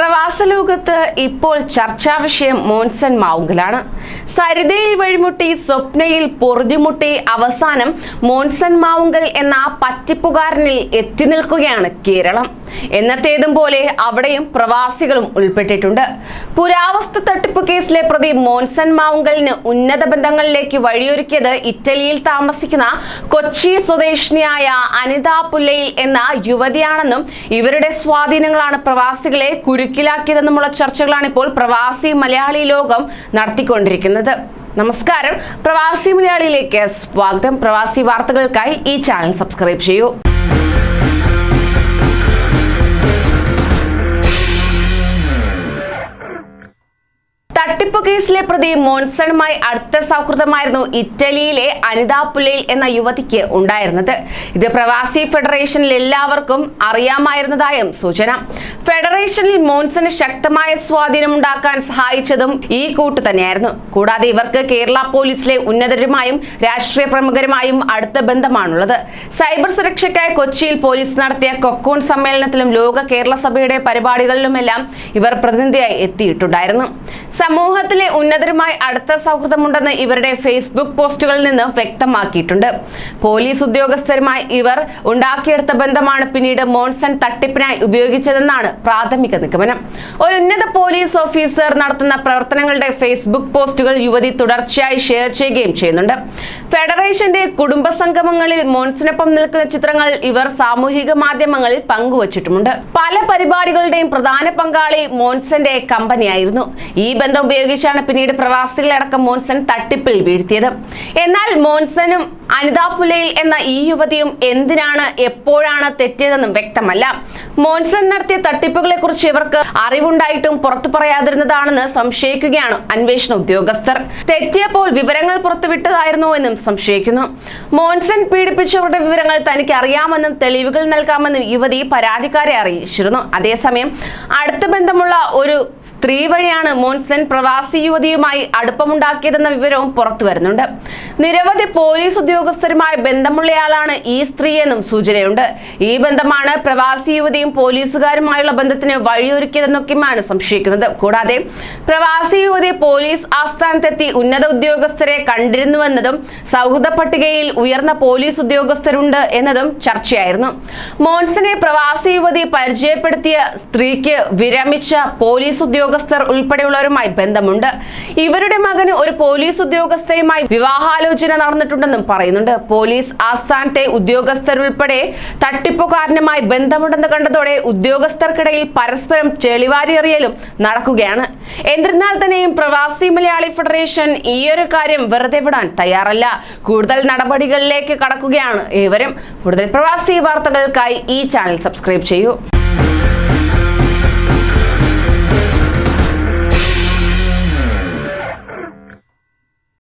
പ്രവാസ ലോകത്ത് ഇപ്പോൾ ചർച്ചാ വിഷയം മോൻസൺ മാവുങ്കലാണ്. സരിതയിൽ വഴിമുട്ടി സ്വപ്നയിൽ പൊറുതിമുട്ടി അവസാനം മോൻസൺ മാവുങ്കൽ എന്ന പറ്റിപ്പുകാരനിൽ എത്തി നിൽക്കുകയാണ് കേരളം. എന്നത്തേതും പോലെ അവിടെയും പ്രവാസികളും ഉൾപ്പെട്ടിട്ടുണ്ട്. പുരാവസ്തു തട്ടിപ്പ് കേസിലെ പ്രതി മോൻസൺ മാവുങ്കലിന് ഉന്നത ബന്ധങ്ങളിലേക്ക് വഴിയൊരുക്കിയത് ഇറ്റലിയിൽ താമസിക്കുന്ന കൊച്ചി സ്വദേശിനിയായ അനിത പുല്ലയിൽ എന്ന യുവതിയാണെന്നും ഇവരുടെ സ്വാധീനങ്ങളാണ് പ്രവാസികളെ കുരുക്കിലാക്കിയതെന്നുമുള്ള ചർച്ചകളാണ് ഇപ്പോൾ പ്രവാസി മലയാളി ലോകം നടത്തിക്കൊണ്ടിരിക്കുന്നത്. നമസ്കാരം. പ്രവാസി മലയാളിയിലേക്ക് സ്വാഗതം. പ്രവാസി വാർത്തകൾക്കായി ഈ ചാനൽ സബ്സ്ക്രൈബ് ചെയ്യൂ. കേസിലെ പ്രതി മോൻസണുമായി അടുത്ത സൗഹൃദമായിരുന്നു ഇറ്റലിയിലെ അനിതാപുലയിൽ എന്ന യുവതിക്ക് ഉണ്ടായിരുന്നത്. ഇത് പ്രവാസി ഫെഡറേഷനിൽ എല്ലാവർക്കും അറിയാമായിരുന്നതായും സൂചന. ഫെഡറേഷനിൽ മോൻസന് ശക്തമായ സ്വാധീനമുണ്ടാക്കാൻ സഹായിച്ചതും ഈ കൂട്ടു തന്നെയായിരുന്നു. കൂടാതെ ഇവർക്ക് കേരള പോലീസിലെ ഉന്നതരുമായും രാഷ്ട്രീയ പ്രമുഖരുമായും അടുത്ത ബന്ധമാണുള്ളത്. സൈബർ സുരക്ഷയ്ക്കായി കൊച്ചിയിൽ പോലീസ് നടത്തിയ കൊക്കോൺ സമ്മേളനത്തിലും ലോക കേരള സഭയുടെ പരിപാടികളിലുമെല്ലാം ഇവർ പ്രതിനിധിയായി എത്തിയിട്ടുണ്ടായിരുന്നു. സമൂഹത്തിലെ ഉന്നതരുമായി അടുത്ത സൗഹൃദമുണ്ടെന്ന് ഇവരുടെ ഫേസ്ബുക്ക് പോസ്റ്റുകളിൽ നിന്ന് വ്യക്തമാക്കിയിട്ടുണ്ട്. പോലീസ് ഉദ്യോഗസ്ഥരുമായി ഇവർ ഉണ്ടാക്കിയെടുത്ത ബന്ധമാണ് പിന്നീട് മോൺസൺ തട്ടിപ്പിനായി ഉപയോഗിച്ചതെന്നാണ് പ്രാഥമിക നിഗമനം. ഒരു ഉന്നത പോലീസ് ഓഫീസർ നടത്തുന്ന പ്രവർത്തനങ്ങളുടെ ഫേസ്ബുക്ക് പോസ്റ്റുകൾ യുവതി തുടർച്ചയായി ഷെയർ ചെയ്യുകയും ചെയ്യുന്നുണ്ട്. ഫെഡറേഷന്റെ കുടുംബ സംഗമങ്ങളിൽ മോൺസിനൊപ്പം നിൽക്കുന്ന ചിത്രങ്ങൾ ഇവർ സാമൂഹിക മാധ്യമങ്ങളിൽ പങ്കുവച്ചിട്ടുമുണ്ട്. പല പരിപാടികളുടെയും പ്രധാന പങ്കാളി മോൺസന്റെ കമ്പനിയായിരുന്നു. ഈ ബന്ധം ഉപയോഗിച്ചാണ് പിന്നീട് പ്രവാസികളടക്കം മോൻസൺ തട്ടിപ്പിൽ വീഴ്ത്തിയത്. എന്നാൽ മോൻസനും അനിതാപുലയിൽ എന്ന ഈ യുവതിയും എന്തിനാണ് എപ്പോഴാണ് തെറ്റിയതെന്നും വ്യക്തമല്ല. മോൻസൺ നടത്തിയ തട്ടിപ്പുകളെ കുറിച്ച് ഇവർക്ക് അറിവുണ്ടായിട്ടും പുറത്തു പറയാതിരുന്നതാണെന്ന് സംശയിക്കുകയാണ് അന്വേഷണ ഉദ്യോഗസ്ഥർ. തെറ്റിയപ്പോൾ വിവരങ്ങൾ പുറത്തുവിട്ടതായിരുന്നോ എന്നും സംശയിക്കുന്നു. മോൻസൺ പീഡിപ്പിച്ചവരുടെ വിവരങ്ങൾ തനിക്ക് അറിയാമെന്നും തെളിവുകൾ നൽകാമെന്നും യുവതി പരാതിക്കാരെ അറിയിച്ചിരുന്നു. അതേസമയം അടുത്ത ബന്ധമുള്ള ഒരു സ്ത്രീ വഴിയാണ് മോൻസൺ പ്രവാസി യുവതിയുമായി അടുപ്പമുണ്ടാക്കിയതെന്ന വിവരവും പുറത്തു വരുന്നുണ്ട് നിരവധി പോലീസ് ഉദ്യോഗസ്ഥരുമായി ബന്ധമുള്ളയാളാണ് ഈ സ്ത്രീയെന്നും സൂചനയുണ്ട്. ഈ ബന്ധമാണ് പ്രവാസി യുവതിയും പോലീസുകാരുമായുള്ള ബന്ധത്തിന് വഴിയൊരുക്കിയതെന്നൊക്കെയുമാണ് സംശയിക്കുന്നത്. കൂടാതെ പ്രവാസി യുവതി പോലീസ് ആസ്ഥാനത്തെത്തി ഉന്നത ഉദ്യോഗസ്ഥരെ കണ്ടിരുന്നുവെന്നതും സൗഹൃദ പട്ടികയിൽ ഉയർന്ന പോലീസ് ഉദ്യോഗസ്ഥരുണ്ട് എന്നതും ചർച്ചയായിരുന്നു. മോൻസനെ പ്രവാസി യുവതി പരിചയപ്പെടുത്തിയ സ്ത്രീക്ക് വിരമിച്ച പോലീസ് ഉദ്യോഗസ്ഥർ ഉൾപ്പെടെയുള്ളവരുമായി ബന്ധമുണ്ട്. ഇവരുടെ മകന് ഒരു പോലീസ് ഉദ്യോഗസ്ഥയുമായി വിവാഹാലോചന നടന്നിട്ടുണ്ടെന്നും പറയുന്നുണ്ട്. പോലീസ് ആസ്ഥാനത്തെ ഉദ്യോഗസ്ഥരുൾപ്പെടെ തട്ടിപ്പുകാരനുമായി ബന്ധമുണ്ടെന്ന് കണ്ടതോടെ ഉദ്യോഗസ്ഥർക്കിടയിൽ പരസ്പരം ചെളിവാരിയെറിയലും നടക്കുകയാണ്. എന്നിരുന്നാൽ തന്നെയും പ്രവാസി മലയാളി ഫെഡറേഷൻ ഈയൊരു കാര്യം വെറുതെ വിടാൻ തയ്യാറല്ല. കൂടുതൽ നടപടികളിലേക്ക് കടക്കുകയാണ് ഏവരും. കൂടുതൽ പ്രവാസി വാർത്തകൾക്കായി ഈ ചാനൽ സബ്സ്ക്രൈബ് ചെയ്യൂ.